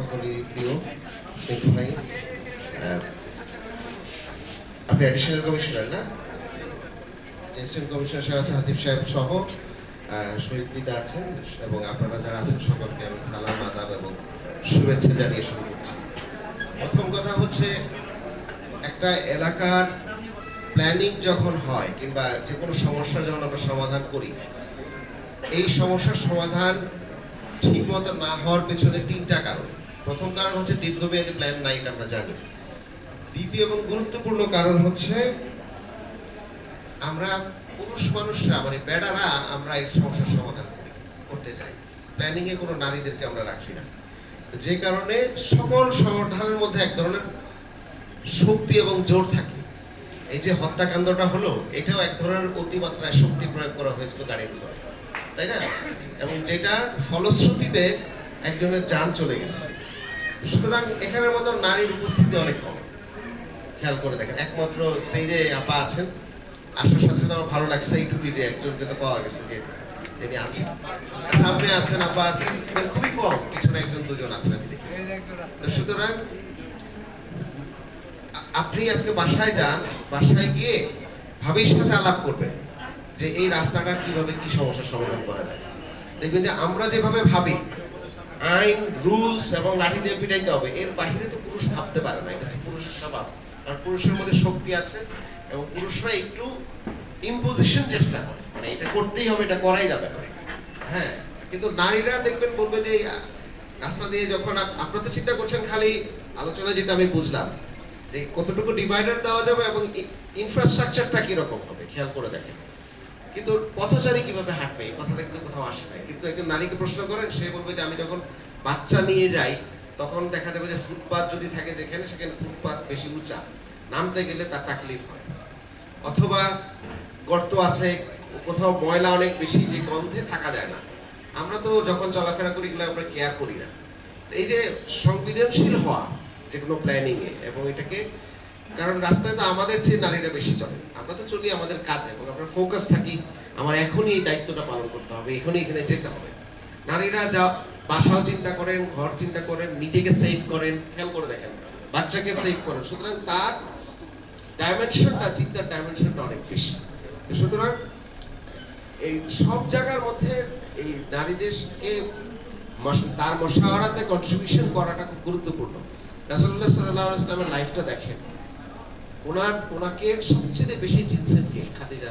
সকলেই প্রিয় স্নিগ্ধ ভাই আপনি অ্যাডিশনাল কমিশনার না? অ্যাসিস্ট্যান্ট কমিশনার সাহেব আছেন, হাসিফ সাহেব সহ শহীদ পিতা আছেন এবং আপনারা যারা আছেন সকলকে আমি সালাম, আদাব এবং শুভেচ্ছা জানিয়ে শুরু করছি। প্রথম কথা হচ্ছে, একটা এলাকার প্ল্যানিং যখন হয় কিংবা যে কোনো সমস্যা যখন আমরা সমাধান করি, এই সমস্যার সমাধান ঠিক মতো না হওয়ার পেছনে তিনটা কারণ। প্রথম কারণ হচ্ছে দীর্ঘমেয়াদী প্ল্যান নাই এটা আমরা জানি। দ্বিতীয় এবং গুরুত্বপূর্ণ কারণ হচ্ছে আমরা পুরুষ মানুষরা মানে বেডারা, আমরা এই সমস্যার সমাধান করি করতে যাই প্ল্যানিং এ কোনো নারীদেরকে আমরা রাখি না। যে কারণে সকল সমাধানের মধ্যে এক ধরনের শক্তি এবং জোর থাকে। এই যে হত্যাকাণ্ডটা হলো, এটাও এক ধরনের অতিমাত্রায় শক্তি প্রয়োগ করা হয়েছিল গাড়ির উপরে। তাই না? এবং যেটার ফলশ্রুতিতে একজনের যান চলে গেছে। সুতরাং এখানের মতো নারীর উপস্থিতি অনেক কম। খেয়াল করে দেখেন, একমাত্র স্টেজে আপা আছেন। আসার সাথে সাথে আমার ভালো লাগছে, এইটুকুই যে একজনকে তো পাওয়া গেছে যে তিনি আছেন। সামনে আছেন, আপা আছেন মানে খুবই কম, পিছনে একজন, দুজন আছেন আমি দেখেছি। তো সুতরাং, আপনি আজকে বাসায় যান, বাসায় গিয়ে ভাবির সাথে আলাপ করবেন যে এই রাস্তাটার কীভাবে কি সমস্যার সমাধান করা যায়। দেখবেন যে আমরা যেভাবে ভাবি আইন, রুলস এবং লাঠি দিয়ে পিটাইতে হবে। এর বাহিরে তো পুরুষ ভাবতে পারে না। এটা পুরুষের স্বভাব। কারণ পুরুষের মধ্যে শক্তি আছে এবং পুরুষরা একটু ইম্পোজিশন চেষ্টা করে। মানে এটা করতেই হবে, এটা করাই যাবে না। হ্যাঁ কিন্তু নারীরা দেখবেন বলবে যে, রাস্তা দিয়ে যখন আপনারা তো চিন্তা করছেন খালি আলোচনা যেটা আমি বুঝলাম, যে কতটুকু ডিভাইডার দেওয়া যাবে এবং ইনফ্রাস্ট্রাকচারটা কীরকম হবে? খেয়াল করে দেখেন। কিন্তু পথচারী কীভাবে হাঁটবে? এই কথাটা কিন্তু কোথাও আসে না কিন্তু একজন নারীকে প্রশ্ন করেন, সে বলবে যে, আমি যখন বাচ্চা নিয়ে যাই, তখন দেখা যাবে যে, ফুটপাত যদি থাকে যেখানে, সেখানে ফুটপাত বেশি উঁচা। নামতে গেলে তার তাকলিফ হয়। অথবা গর্ত আছে, কোথাও ময়লা অনেক বেশি, যে গন্ধে থাকা যায় না। আমরা তো যখন চলাফেরা করি এগুলো আমরা কেয়ার করি না। এই যে সংবেদনশীল হওয়া, যে কোনো প্ল্যানিংয়ে এবং এটাকে কারণ রাস্তায় তো আমাদের চেয়ে নারীরা বেশি চলে। আমরা তো চলি আমাদের কাজে আমরা ফোকাস থাকি আমার এখনই এই দায়িত্বটা পালন করতে হবে, এখনই এখানে যেতে হবে। নারীরা যা বাসাও চিন্তা করেন, ঘর চিন্তা করেন, নিজেকে সেভ করেন, খেয়াল করে দেখেন, বাচ্চাকে সেভ করেন। সুতরাং তার ডাইমেনশনটা চিন্তার ডাইমেনশনটা অনেক বেশি। সুতরাং এই সব জায়গার মধ্যে এই নারীদেরকে তার মশাওয়ারাতে কন্ট্রিবিউশন করাটা খুব গুরুত্বপূর্ণ। রাসূলুল্লাহ সাল্লাল্লাহু আলাইহি ওয়াসাল্লামের লাইফটা দেখেন। ওনার, ওনাকে সবচেয়ে বেশি চিনছেন কে খাদিজা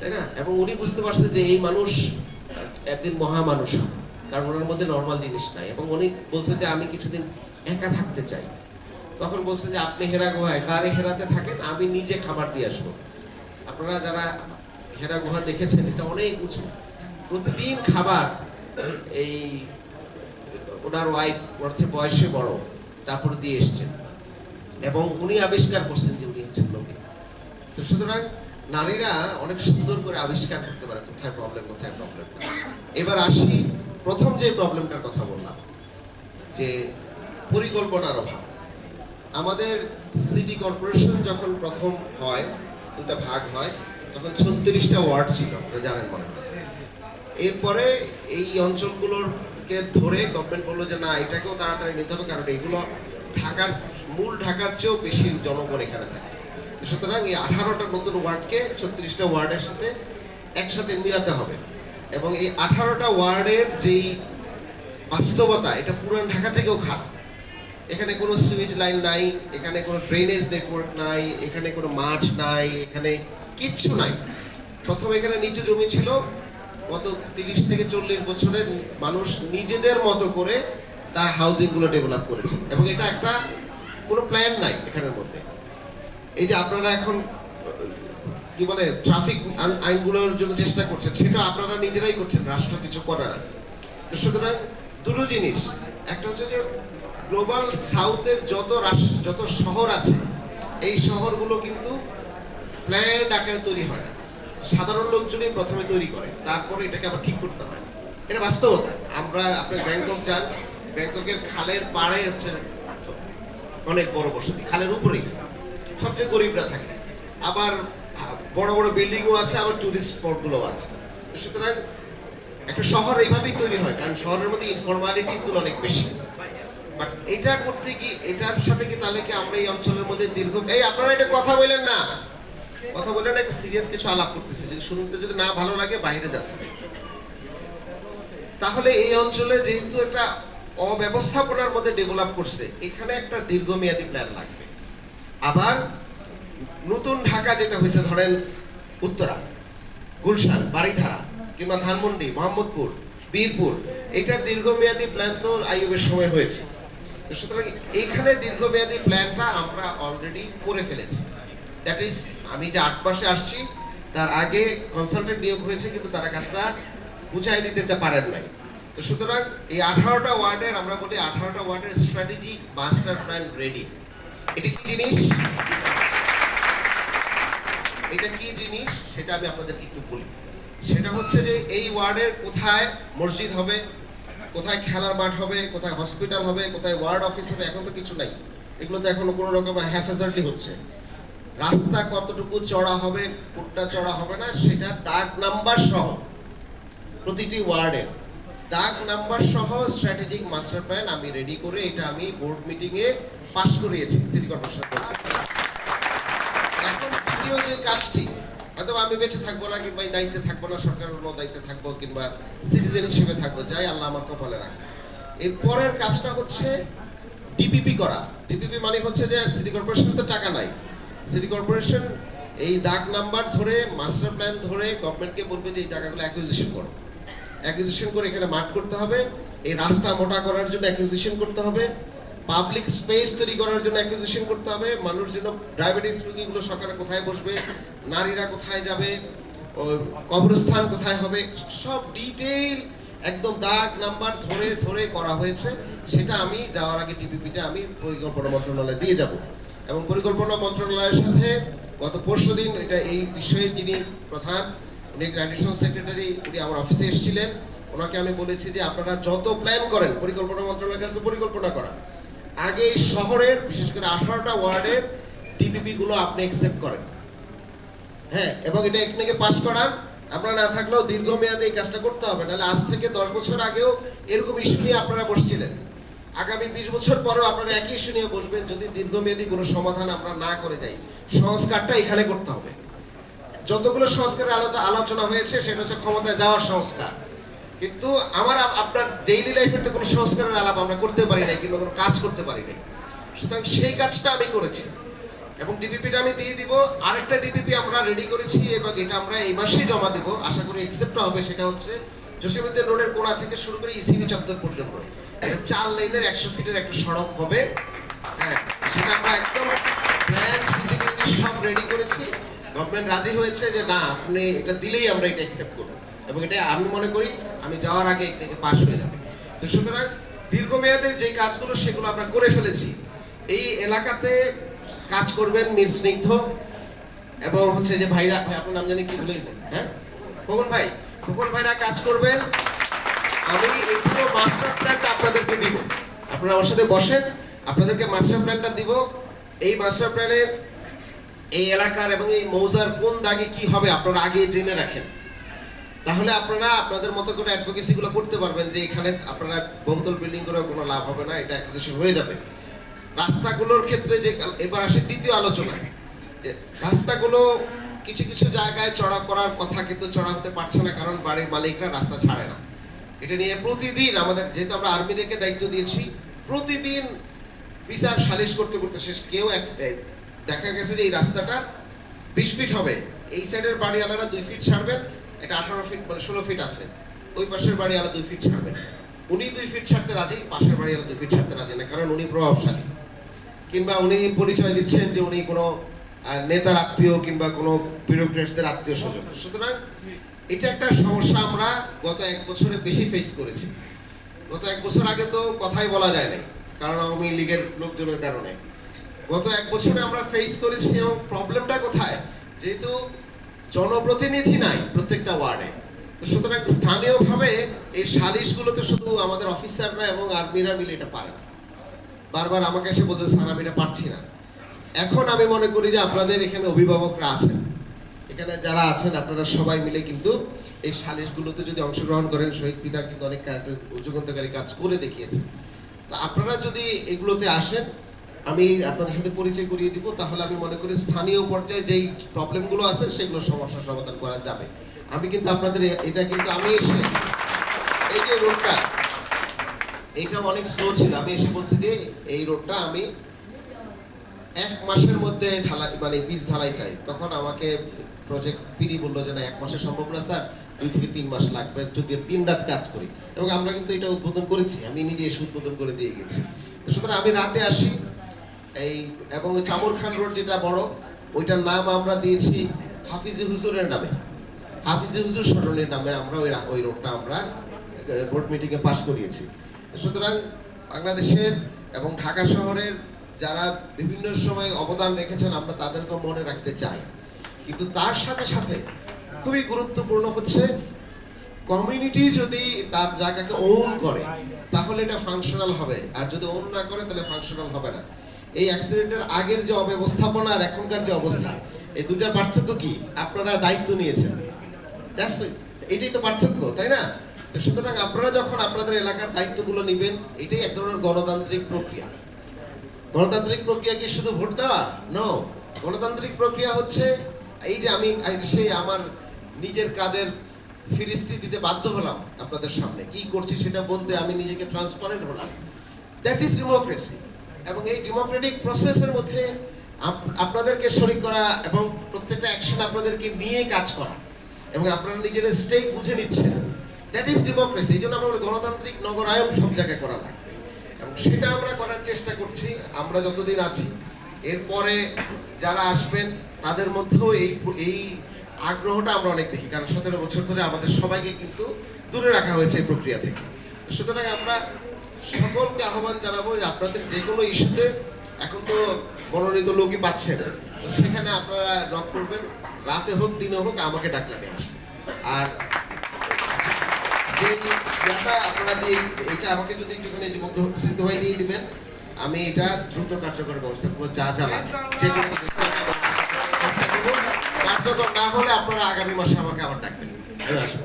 তাই না? এবং উনি বুঝতে পারছেন যে এই মানুষ একদিন মহা মানুষ কারণ ওনার মধ্যে নর্মাল জিনিস নাই। এবং উনি বলছেন যে আমি কিছুদিন একা থাকতে চাই। তখন বলছেন যে আপনি হেরা গুহায় কারে হেরাতে থাকেন, আমি নিজে খাবার দিয়ে আসব। আপনারা যারা হেরা গুহা দেখেছেন, এটা অনেক উঁচু। প্রতিদিন খাবার, এই, ওনার ওয়াইফ চেয়ে বয়সে বড়, তারপর দিয়ে এসছেন। এবং উনি আবিষ্কার করছেন যে উনি হচ্ছেন লোকে। তো সুতরাং নারীরা অনেক সুন্দর করে আবিষ্কার করতে পারে, কোথায় প্রবলেম কোথায় প্রবলেম এবার আসি প্রথম যে প্রবলেমটার কথা বললাম, যে পরিকল্পনার অভাব। আমাদের সিটি কর্পোরেশন যখন প্রথম হয়, দুটা ভাগ হয়, তখন ছত্রিশটা ওয়ার্ড ছিল, আপনারা জানেন মনে হয়। এরপরে এই অঞ্চলগুলোকে ধরে গভর্নমেন্ট বলল যে না, এটাকেও তাড়াতাড়ি নিতে হবে, কারণ এগুলো ঢাকার মূল ঢাকার চেয়েও বেশি জনগণ এখানে থাকে। সুতরাং এই আঠারোটা নতুন ওয়ার্ডকে ছত্রিশটা ওয়ার্ডের সাথে একসাথে মিলাতে হবে। এবং এই আঠারোটা ওয়ার্ডের যেই বাস্তবতা, এটা পুরান ঢাকা থেকেও খারাপ। এখানে কোনো সুইচ লাইন নাই, এখানে কোনো ড্রেনেজ নেটওয়ার্ক নাই, এখানে কোনো মাঠ নাই, এখানে কিচ্ছু নাই। প্রথম এখানে নিচু জমি ছিল, গত তিরিশ থেকে চল্লিশ বছরের মানুষ নিজেদের মতো করে তার হাউজিংগুলো ডেভেলপ করেছে। এবং এটা একটা কোনো প্ল্যান নাই এখানের মধ্যে। এই যে আপনারা এখন কি বলে ট্রাফিক আইনগুলোর জন্য চেষ্টা করছেন, সেটা আপনারা নিজেরাই করছেন, রাষ্ট্র কিছু করে না। তো সুতরাং দুটো জিনিস, একটা হচ্ছে যে গ্লোবাল সাউথের যত যত শহর আছে, এই শহরগুলো কিন্তু প্ল্যান্ড আকারে তৈরি হয় না। সাধারণ লোকজনই প্রথমে তৈরি করে, তারপরে এটাকে আবার ঠিক করতে হয়। এটা বাস্তবতা। আমরা, আপনি ব্যাংকক যান, ব্যাংককের খালের পাড়ে হচ্ছে অনেক বড় বসতি, খালের উপরেই। সবচেয়ে গরিবরা থাকে। আবার বড় বড় বিল্ডিংও আছে, আবার টুরিস্ট স্পটগুলোও আছে। সুতরাং একটা শহর এইভাবেই তৈরি হয়, কারণ শহরের মধ্যে ইনফরমালিটিসগুলো অনেক বেশি। বাট এটা করতে কি এটার সাথে কি তাহলে কি আমরা এই অঞ্চলের মধ্যে দীর্ঘ, এই আপনারা এটা কথা বলেন না। কথা বলেন না, একটা সিরিয়াস কিছু আলাপ করতেছি। যদি শুনতে যদি না ভালো লাগে, বাইরে যান। তাহলে এই অঞ্চলে যেহেতু একটা অব্যবস্থাপনার মধ্যে ডেভেলপ করছে। এখানে একটা দীর্ঘমেয়াদী প্ল্যান লাগবে। আবার নতুন ঢাকা যেটা হয়েছে, ধরেন উত্তরা, গুলশান বাড়িধারা কিংবা ধানমন্ডি, মোহাম্মদপুর, বীরপুর, এটার দীর্ঘমেয়াদী প্ল্যান তো আইয়ুবের সময় হয়েছে। সুতরাং এইখানে দীর্ঘমেয়াদী প্ল্যানটা আমরা অলরেডি করে ফেলেছি। দ্যাট ইজ আমি যে আট মাসে আসছি, তার আগে কনসালটেন্ট নিয়োগ হয়েছে, কিন্তু তারা কাজটা বুঝাই দিতে পারেন নাই। সুতরাং এই আঠারোটা ওয়ার্ডের, আমরা বলি আঠারোটা ওয়ার্ডের স্ট্র্যাটেজিক মাস্টার প্ল্যান রেডি এটা কি জিনিস? এটা কি জিনিস? সেটা আমি আপনাদেরকে একটু বলি। সেটা হচ্ছে যে এই ওয়ার্ডের কোথায় মসজিদ হবে, কোথায় খেলার মাঠ হবে, কোথায় হসপিটাল হবে, কোথায় ওয়ার্ড অফিস হবে, এখন তো কিছু নাই। এগুলো তো এখনও কোনো রকম হ্যাফেজার্ডলি হচ্ছে। রাস্তা কতটুকু চড়া হবে, কোনটা চড়া হবে না সেটা দাগ নাম্বার সহ প্রতিটি ওয়ার্ডের দাগ নাম্বার সহ স্ট্র্যাটেজিক মাস্টার প্ল্যান আমি রেডি করে এটা আমি বোর্ড মিটিং এ পাস করিয়েছি সিটি কর্পোরেশন এখন দ্বিতীয় যে কাজটি, হয়তো আমি বেঁচে থাকব না কিংবা এই দায়িত্বে থাকব না, সরকারের অন্য দায়িত্বে থাকব কিংবা সিটিজেন হিসেবে থাকব, যাই আল্লাহ আমার কপালে রাখে এর পরের কাজটা হচ্ছে ডিপিপি করা। ডিপিপি মানে হচ্ছে যে সিটি কর্পোরেশনের তো টাকা নাই। সিটি কর্পোরেশন এই দাগ নাম্বার ধরে মাস্টার প্ল্যান ধরে গভর্নমেন্টকে বলবে যে এই জায়গাগুলো অ্যাকুইজিশন করো। অ্যাকুইজিশন করে এখানে মাঠ করতে হবে। এই রাস্তা মোটা করার জন্য অ্যাকুইজিশন করতে হবে। পাবলিক স্পেস তৈরি করার জন্য অ্যাকুইজিশন করতে হবে। মানুষ যেন ডায়াবেটিস রোগীগুলো সকালে কোথায় বসবে, নারীরা কোথায় যাবে কবরস্থান কোথায় হবে, সব ডিটেইল একদম দাগ নাম্বার ধরে ধরে করা হয়েছে। সেটা আমি যাওয়ার আগে টিপিপিটা আমি পরিকল্পনা মন্ত্রণালয়ে দিয়ে যাব। এবং পরিকল্পনা মন্ত্রণালয়ের সাথে গত পরশু দিন এটা এই বিষয়ে যিনি প্রধান উনি গ্র্যাজুয়েশন সেক্রেটারি উনি আমার অফিসে এসেছিলেন। ওনাকে আমি বলেছি যে আপনারা যত প্ল্যান করেন, পরিকল্পনা মন্ত্রণালয়ের কাছে পরিকল্পনা করা। আগে এই শহরের, বিশেষ করে আঠারোটা ওয়ার্ডের টিপিপি গুলো আপনি অ্যাকসেপ্ট করেন। হ্যাঁ এবং এটা এখানে পাস করান আপনারা না থাকলেও দীর্ঘমেয়াদে এই কাজটা করতে হবে। নাহলে আজ থেকে দশ বছর আগেও এরকম ইস্যু নিয়ে আপনারা বসছিলেন। আগামী বিশ বছর পরেও আপনারা একই ইস্যু নিয়ে বসবেন, যদি দীর্ঘমেয়াদী কোনো সমাধান আমরা না করে যাই। সংস্কারটা এখানে করতে হবে। যতগুলো সংস্কারের আলোচনা আলোচনা হয়েছে, সেটা হচ্ছে ক্ষমতায় যাওয়ার সংস্কার। কিন্তু আমার আপনার ডেইলি লাইফের তো কোনো সংস্কারের আলাপ আমরা করতে পারি নাই, কিংবা কোনো কাজ করতে পারি নাই। সুতরাং সেই কাজটা আমি করেছি। এবং ডিপিপিটা আমি দিয়ে দিব। আরেকটা ডিপিপি আমরা রেডি করেছি, এবং এটা আমরা এই মাসেই জমা দিব। আশা করি অ্যাকসেপ্ট হবে, সেটা হচ্ছে জসীমউদ্দিন রোডের কোণা থেকে শুরু করে ইসিবি চত্বর পর্যন্ত। এটা চার লাইনের একশো ফিটের একটা সড়ক হবে। হ্যাঁ সেটা আমরা একদম প্ল্যান গভর্নমেন্ট রাজি হয়েছে যে, না, আপনি এটা দিলেই আমরা এটা অ্যাকসেপ্ট করব। এবং এটা আমি মনে করি, আমি যাওয়ার আগে এটাকে পাশ হয়ে যাবে। তো সুতরাং দীর্ঘমেয়াদের যে কাজগুলো, সেগুলো আমরা করে ফেলেছি। এই এলাকাতে কাজ করবেন মীর স্নিগ্ধ এবং হচ্ছে যে ভাইরা, ভাই, আপনার নাম জানি কি ভুলে গেছেন হ্যাঁ? খোকন ভাই, খোকন ভাইরা কাজ করবেন। আমি এই মাস্টার প্ল্যানটা আপনাদেরকে দিব। আপনারা আমার সাথে বসেন, আপনাদেরকে মাস্টার প্ল্যানটা দিব। এই মাস্টার প্ল্যানে এই এলাকার এবং এই মৌজার কোন দাগে কি হবে আপনারা আগে জেনে রাখেন। তাহলে আপনারা আপনাদের মতো করে অ্যাডভোকেসি গুলো করতে পারবেন যে এখানে আপনারা বহুতল বিল্ডিং করেও কোনো লাভ হবে না, এটা অ্যাক্সেসন হয়ে যাবে। রাস্তাগুলোর ক্ষেত্রে যে এবার আসে দ্বিতীয় আলোচনায়। যে রাস্তাগুলো কিছু কিছু জায়গায় চড়া করার কথা কিন্তু চড়া হতে পারছে না, কারণ বাড়ির মালিকরা রাস্তা ছাড়ে না। এটা নিয়ে প্রতিদিন আমাদের, যেহেতু আমরা আর্মিদেরকে দায়িত্ব দিয়েছি, প্রতিদিন বিচার সালিশ করতে করতে শেষ, কেউ এক- দেখা গেছে যে এই রাস্তাটা বিশ ফিট হবে। এই সাইডের বাড়িওয়ালারা দুই ফিট ছাড়বেন, এটা আঠারো ফিট মানে ষোলো ফিট আছে। ওই পাশের বাড়িওয়ালা দুই ফিট ছাড়বেন। উনি দুই ফিট ছাড়তে রাজি, পাশের বাড়িওয়ালা দুই ফিট ছাড়তে রাজি না, কারণ উনি প্রভাবশালী। কিংবা উনি পরিচয় দিচ্ছেন যে উনি কোনো নেতার আত্মীয় কিংবা কোনো বিউরোক্রেটসদের আত্মীয় স্বজন। সুতরাং এটা একটা সমস্যা আমরা গত এক বছরে বেশি ফেস করেছি। গত এক বছর আগে তো কথাই বলা যায় নাই, কারণ আওয়ামী লীগের লোকজনের কারণে। গত এক বছরে আমরা ফেস করেছি এবং প্রবলেমটা কোথায়? যেহেতু জনপ্রতিনিধি নাই প্রত্যেকটা ওয়ার্ডে তো সুতরাং স্থানীয়ভাবে এই সালিশগুলো তো শুধু আমাদের অফিসাররা এবং আর্মিরা মিলে এটা পারে না। বারবার আমাকে এসে বলতে স্যার, আমি এটা পারছি না। এখন আমি মনে করি যে আপনাদের এখানে অভিভাবকরা আছেন। এখানে যারা আছেন, আপনারা সবাই মিলে কিন্তু এই সালিশগুলোতে যদি অংশগ্রহণ করেন, শহীদ পিতা কিন্তু অনেক কাজ যুগান্তকারী কাজ করে দেখিয়েছে তো আপনারা যদি এগুলোতে আসেন আমি আপনাদের সাথে পরিচয় করিয়ে দিব, তাহলে আমি মনে করি স্থানীয় পর্যায়ে যেই প্রবলেমগুলো আছে, সেগুলো সমস্যার সমাধান করা যাবে। আমি কিন্তু আপনাদের এটা কিন্তু আমি এসে, এই যে রোডটা এইটা অনেক স্লো ছিল। আমি এসে বলছি যে, এই রোডটা আমি এক মাসের মধ্যে ঢালাই মানে বীজ ঢালাই চাই। তখন আমাকে প্রজেক্ট পিডি বলল যে, না, এক মাসে সম্ভব না, স্যার। দুই থেকে তিন মাস লাগবে, যদি তিন রাত কাজ করি। এবং আমরা কিন্তু এটা উদ্বোধন করেছি। আমি নিজে এসে উদ্বোধন করে দিয়ে গেছি। সুতরাং আমি রাতে আসি। এই, এবং ওই চামর খান রোড যেটা বড়, ওইটার নাম আমরা দিয়েছি হাফিজে হুজুরের নামে। হাফিজে হুজুর স্মরণের নামে আমরা ওই ওই রোডটা আমরা বোর্ড মিটিংয়ে পাশ করিয়েছি। সুতরাং বাংলাদেশের এবং ঢাকা শহরের যারা বিভিন্ন সময় অবদান রেখেছেন, আমরা তাদেরকে মনে রাখতে চাই। কিন্তু তার সাথে সাথে খুবই গুরুত্বপূর্ণ হচ্ছে কমিউনিটি যদি তার জায়গাকে ওন করে, তাহলে এটা ফাংশনাল হবে। আর যদি ওন না করে, তাহলে ফাংশনাল হবে না। এই অ্যাক্সিডেন্টের আগের যে অব্যবস্থাপনা আর এখনকার যে অবস্থা, এই দুটার পার্থক্য কি? আপনারা দায়িত্ব নিয়েছেন। এটাই তো পার্থক্য, তাই না? সুতরাং আপনারা যখন আপনাদের এলাকার দায়িত্বগুলো নেবেন, এটাই এক ধরনের গণতান্ত্রিক প্রক্রিয়া। গণতান্ত্রিক প্রক্রিয়া কি শুধু ভোট দেওয়া? নো গণতান্ত্রিক প্রক্রিয়া হচ্ছে এই যে আমি সেই আমার নিজের কাজের ফিরিস্তি দিতে বাধ্য হলাম আপনাদের সামনে। কি করছি সেটা বলতে আমি নিজেকে ট্রান্সপারেন্ট হলাম। দ্যাট ইজ ডেমোক্রেসি এবং এই ডেমোক্রেটিক প্রসেসের মধ্যে আপনাদেরকে শরিক করা এবং প্রত্যেকটা অ্যাকশন আপনাদেরকে নিয়ে কাজ করা এবং আপনারা নিজেদের স্টেক বুঝে নিচ্ছেন। দ্যাট ইজ ডেমোক্রেসি এই জন্য আমরা গণতান্ত্রিক নগরায়ন সব জায়গায় করা লাগবে। এবং সেটা আমরা করার চেষ্টা করছি, আমরা যতদিন আছি। এরপরে যারা আসবেন, তাদের মধ্যেও এই এই আগ্রহটা আমরা অনেক দেখি, কারণ সতেরো বছর ধরে আমাদের সবাইকে কিন্তু দূরে রাখা হয়েছে এই প্রক্রিয়া থেকে। সুতরাং আমরা সকলকে আহ্বান জানাব যে আপনাদের যে কোনো ইস্যুতে এখন তো মনোনীত লোকই পাচ্ছেন। সেখানে আপনারা নক করবেন। রাতে হোক, দিনে হোক, আমাকে ডাকলে আমি আসব। আর যে আপনারা দিয়ে এটা আমাকে যদি একটুখানি মুগ্ধ সিদ্ধ হয়ে দিয়ে দিবেন, আমি এটা দ্রুত কার্যকর ব্যবস্থা করব, যা যা লাগে। যে। কার্যকর না হলে আপনারা আগামী মাসে আমাকে আবার ডাকবেন। আমি আসব।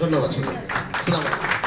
ধন্যবাদ সবাইকে আসসালামু আলাইকুম।